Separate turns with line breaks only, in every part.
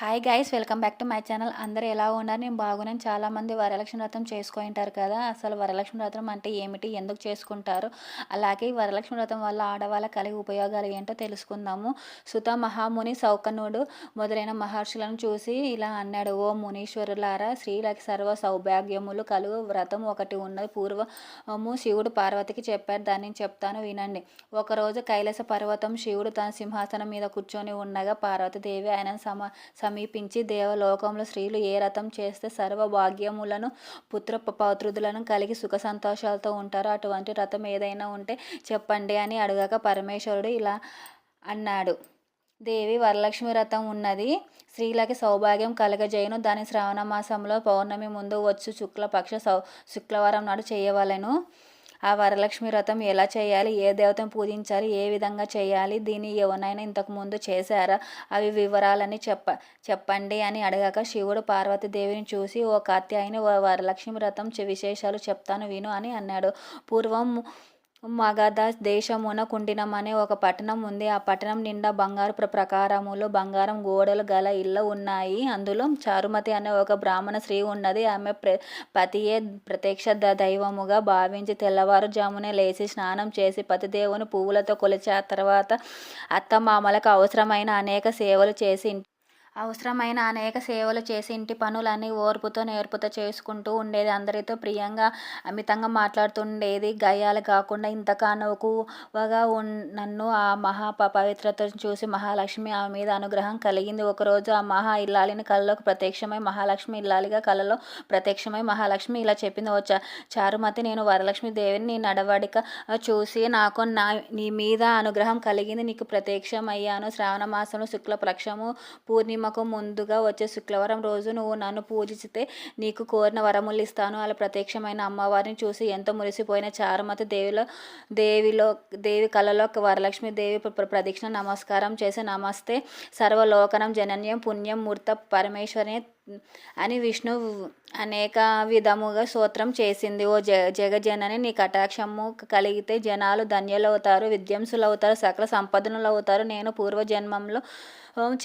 Hi guys welcome back to my channel అందరూ ఎలా ఉన్నారు? నేను బాగున్నాను. చాలామంది వరలక్ష్మి వ్రతం చేసుకుంటారు కదా. అసలు వరలక్ష్మి వ్రతం అంటే ఏమిటి? ఎందుకు చేసుకుంటారు? అలాగే ఈ వరలక్ష్మి వ్రతం వల్ల ఆడవాళ్ళ కలిగే ఉపయోగాలు ఏంటో తెలుసుకుందాము. సుత మహాముని సౌకనుడు మొదలైన మహర్షులను చూసి ఇలా అన్నాడు ఓ మునీశ్వరులారా స్త్రీలకి సర్వ సౌభాగ్యములు కలుగు. వ్రతం ఒకటి ఉన్నది. పూర్వము శివుడు పార్వతికి చెప్పాడు దాన్ని చెప్తాను వినండి. ఒకరోజు కైలాస పర్వతం శివుడు తన సింహాసనం మీద కూర్చొని ఉండగా పార్వతీదేవి ఆయన సమ సమీపించి దేవలోకంలో స్త్రీలు ఏ రథం చేస్తే సర్వ భాగ్యములను పుత్ర పౌత్రుదులను కలిగి సుఖ సంతోషాలతో ఉంటారో అటువంటి రథం ఏదైనా ఉంటే చెప్పండి అని అడగక పరమేశ్వరుడు ఇలా అన్నాడు. దేవి వరలక్ష్మి వ్రతం ఉన్నది. స్త్రీలకి సౌభాగ్యం కలగజేయను. దాని శ్రావణ మాసంలో పౌర్ణమి ముందు వచ్చు శుక్లపక్ష సౌ శుక్రవారం నాడు చేయవలెను. ఆ వరలక్ష్మి వ్రతం ఎలా చేయాలి? ఏ దేవతను పూజించాలి? ఏ విధంగా చేయాలి? దీన్ని ఎవరైనా ఇంతకు ముందు చేశారా? అవి వివరాలని చెప్ప చెప్పండి అని అడగక శివుడు పార్వతీదేవిని చూసి ఓ కాత్యాయని ఓ వరలక్ష్మి వ్రతం విశేషాలు చెప్తాను విను అని అన్నాడు. పూర్వం మగధ దేశమున కుండినం అనే ఒక పట్టణం ఉంది. ఆ పట్టణం నిండా బంగారు ప్రకారములు బంగారం గోడలు గల ఇళ్ళు ఉన్నాయి. అందులో చారుమతి అనే ఒక బ్రాహ్మణ స్త్రీ ఉన్నది. ఆమె ప్ర పతియే ప్రత్యక్ష దైవముగా భావించి తెల్లవారుజామునే లేచి స్నానం చేసి పతిదేవుని పువ్వులతో కొలిచి ఆ తర్వాత అత్తమామలకు అవసరమైన అనేక సేవలు చేసి అవసరమైన అనేక సేవలు చేసి ఇంటి పనులన్నీ ఓర్పుతో నేర్పుతో చేసుకుంటూ ఉండేది. అందరితో ప్రియంగా అమితంగా మాట్లాడుతుండేది. గయ్యాలు కాకుండా ఇంతకానవగా ఉన్ నన్ను ఆ మహా ప- పవిత్రతను చూసి మహాలక్ష్మి ఆమె మీద అనుగ్రహం కలిగింది. ఒకరోజు ఆ మహా ఇల్లాలిని కళ్ళలోకి ప్రత్యక్షమై మహాలక్ష్మి ఇల్లాలిగా కళలో ప్రత్యక్షమై మహాలక్ష్మి ఇలా చెప్పింది. ఓ చా చారుమతి నేను వరలక్ష్మి దేవిని నీ నడవడిక చూసి నాకు నా నీ మీద అనుగ్రహం కలిగింది. నీకు ప్రత్యక్షం అయ్యాను శ్రావణ మాసంలో శుక్లపక్షము పూర్ణిమకు ముందుగా వచ్చే శుక్రవారం రోజు నువ్వు నన్ను పూజిస్తే నీకు కోరిన వరములు ఇస్తాను. అలా ప్రత్యక్షమైన అమ్మవారిని చూసి ఎంతో మురిసిపోయిన చారుమతి దేవిలో దేవిలో దేవి కళలో వరలక్ష్మి దేవి ప్రదక్షిణ నమస్కారం చేసి నమస్తే. సర్వలోకనం జనన్యం పుణ్యం మూర్త పరమేశ్వరిని అని విష్ణువు అనేక విధముగా సూత్రం చేసింది. ఓ జ జగజనని నీ కటాక్షము కలిగితే జనాలు ధన్యులవుతారు విద్యాంసులవుతారు సకల సంపదనులు అవుతారు నేను పూర్వజన్మంలో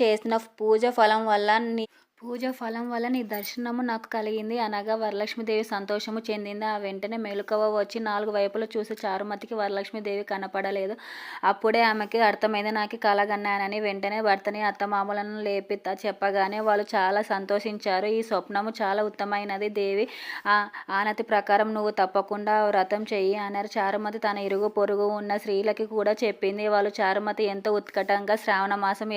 చేసిన పూజ ఫలం వల్ల నీ పూజ ఫలం వల్ల నీ దర్శనము నాకు కలిగింది. అనగా వరలక్ష్మీదేవి సంతోషము చెందింది. ఆ వెంటనే మెలకువ వచ్చి నాలుగు వైపులు చూసి చారుమతికి వరలక్ష్మీదేవి కనపడలేదు. అప్పుడే ఆమెకి అర్థమైంది నాకు కలగన్నానని వెంటనే భర్తని అత్తమామలను లేపి చెప్పగానే వాళ్ళు చాలా సంతోషించారు. ఈ స్వప్నము చాలా ఉత్తమైనది దేవి. ఆ ఆనతి ప్రకారం నువ్వు తప్పకుండా వ్రతం చెయ్యి అన్నారు. చారుమతి తన ఇరుగు పొరుగు ఉన్న స్త్రీలకి కూడా చెప్పింది. వాళ్ళు చారుమతి ఎంతో ఉత్కటంగా శ్రావణ మాసం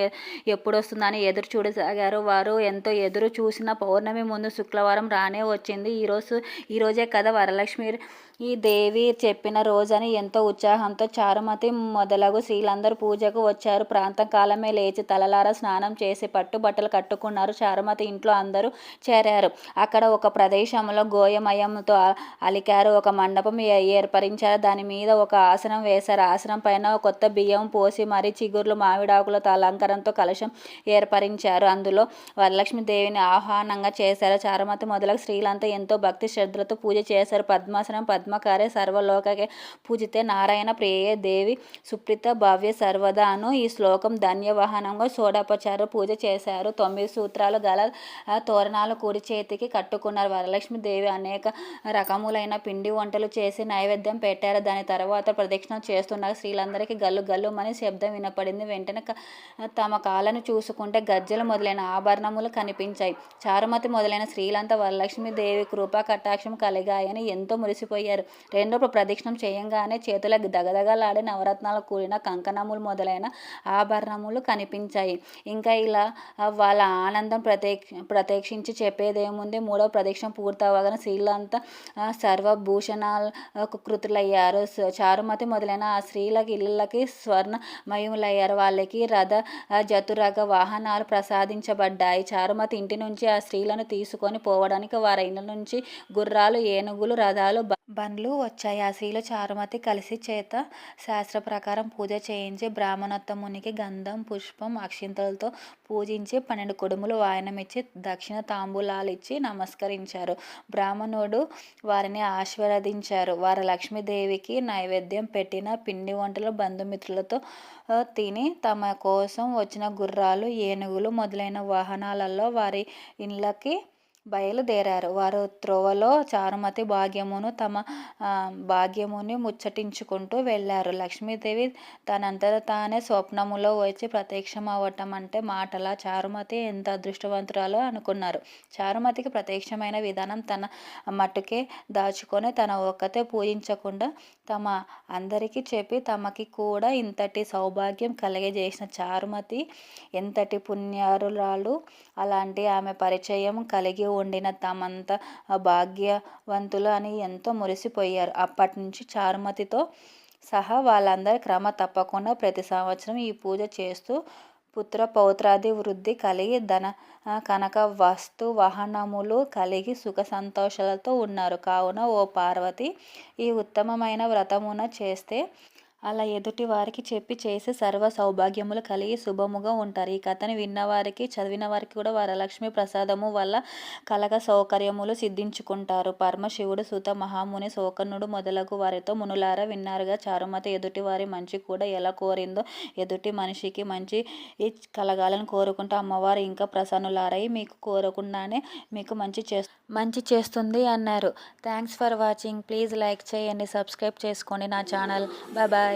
ఎప్పుడొస్తుందని ఎదురు చూడసాగారు వారు ఎంతో ఎదురు చూసిన పౌర్ణమి ముందు శుక్రవారం రానే వచ్చింది. ఈరోజు ఈరోజే కదా వరలక్ష్మి ఈ దేవి చెప్పిన రోజని ఎంతో ఉత్సాహంతో చారుమతి మొదలగు స్త్రీలందరూ పూజకు వచ్చారు. ప్రాంతం కాలమే లేచి తలలార స్నానం చేసి పట్టు బట్టలు కట్టుకున్నారు. చారుమతి ఇంట్లో అందరూ చేరారు. అక్కడ ఒక ప్రదేశంలో గోయమయంతో అలికారు. ఒక మండపం ఏర్పరించారు. దాని మీద ఒక ఆసనం వేశారు. ఆసనం పైన కొత్త బియ్యం పోసి మరి చిగుర్లు మామిడాకులతో అలంకరణతో కలశం ఏర్పరించారు. అందులో వరలక్ష్మి దేవిని ఆహ్వానంగా చేశారు. చారుమతి మొదలగు స్త్రీలంతా ఎంతో భక్తి శ్రద్ధలతో పూజ చేశారు. పద్మాసనం పద్మకారే సర్వలోకకే. పూజితే నారాయణ ప్రేయ దేవి సుప్రీత భవ్య సర్వదాను. ఈ శ్లోకం ధన్యవాహనంగా షోడోపచార పూజ చేశారు. తొమ్మిది సూత్రాలు గల తోరణాలు కుడి చేతికి కట్టుకున్నారు. వరలక్ష్మి దేవి అనేక రకములైన పిండి వంటలు చేసి నైవేద్యం పెట్టారు. దాని తర్వాత ప్రదక్షిణ చేస్తున్న స్త్రీలందరికీ గల్లు గల్లు అని శబ్దం వినపడింది. వెంటనే తమ కాళ్ళను చూసుకుంటే గజ్జలు మొదలైన ఆభరణములు కనిపించాయి. చారుమతి మొదలైన స్త్రీలంతా వరలక్ష్మి దేవి కృపా కటాక్షం కలిగాయని ఎంతో మురిసిపోయారు. రెండో ప్రదక్షిణం చేయంగానే చేతులకు దగదగలాడే నవరత్నాలు కూడిన కంకణములు మొదలైన ఆభరణములు కనిపించాయి. ఇంకా ఇలా వాళ్ళ ఆనందం ప్రత్యక్ష ప్రత్యక్షించి చెప్పేదేముంది? మూడవ ప్రదక్షిణం పూర్తవగానే స్త్రీలంతా సర్వభూషణాలు కృతులయ్యారు. చారుమతి మొదలైన ఆ స్త్రీలకి ఇళ్ళకి స్వర్ణమయములయ్యారు. వాళ్ళకి రథ జతురగ వాహనాలు ప్రసాదించబడ్డాయి. చారుమతి ఇంటి నుంచి ఆ స్త్రీలను తీసుకొని పోవడానికి వారి ఇళ్ళ నుంచి గుర్రాలు ఏనుగులు రథాలు బ- పండ్లు వచ్చాయి. ఆ స్త్రీలు చారుమతి కలిసి చేత శాస్త్ర ప్రకారం పూజ చేయించి బ్రాహ్మణోత్తమునికి గంధం పుష్పం అక్షింతలతో పూజించి పన్నెండు కుడుములు వాయనమిచ్చి దక్షిణ తాంబూలాలు ఇచ్చి నమస్కరించారు. బ్రాహ్మణుడు వారిని ఆశీర్వదించారు. వారు లక్ష్మీదేవికి నైవేద్యం పెట్టిన పిండి వంటలు బంధుమిత్రులతో తిని తమ కోసం వచ్చిన గుర్రాలు ఏనుగులు మొదలైన వాహనాలలో వారి ఇళ్ళకి బయలుదేరారు. వారు త్రోవలో చారుమతి భాగ్యమును తమ భాగ్యముని ముచ్చటించుకుంటూ వెళ్ళారు. లక్ష్మీదేవి తనంతట తానే స్వప్నములో వచ్చి ప్రత్యక్షం అవ్వటం అంటే మాటల చారుమతి ఎంత అదృష్టవంతురాలో అనుకున్నారు. చారుమతికి ప్రత్యక్షమైన విధానం తన మట్టుకే దాచుకొని తన ఒక్కతే పూజించకుండా తమ అందరికీ చెప్పి తమకి కూడా ఇంతటి సౌభాగ్యం కలిగజేసిన చారుమతి ఎంతటి పుణ్యారురాలు అలాంటి ఆమె పరిచయం కలిగి ఉండిన తమంత భాగ్యవంతులు అని ఎంతో మురిసిపోయారు. అప్పటి నుంచి చారుమతితో సహా వాళ్ళందరూ క్రమ తప్పకుండా ప్రతి సంవత్సరం ఈ పూజ చేస్తూ పుత్ర పౌత్రాది వృద్ధి కలిగి ధన కనక వస్తు వాహనములు కలిగి సుఖ సంతోషాలతో ఉన్నారు. కావున ఓ పార్వతి ఈ ఉత్తమమైన వ్రతమున చేస్తే అలా ఎదుటి వారికి చెప్పి చేసి సర్వ సౌభాగ్యములు కలిగి శుభముగా ఉంటారు. ఈ కథని విన్నవారికి చదివిన వారికి కూడా వరలక్ష్మి ప్రసాదము వల్ల కలగ సౌకర్యములు సిద్ధించుకుంటారు. పరమశివుడు సుత మహాముని శోకర్ణుడు మొదలగు వారితో మునులారా విన్నారుగా. చారుమత ఎదుటి వారి మంచి కూడా ఎలా కోరిందో ఎదుటి మనిషికి మంచి కలగాలని కోరుకుంటూ అమ్మవారు ఇంకా ప్రసన్నులారై మీకు కోరకుండానే మీకు మంచి చే మంచి చేస్తుంది అన్నారు. Thanks for watching. Please like చేయండి సబ్స్క్రైబ్ చేసుకోండి నా ఛానల్. Bye bye.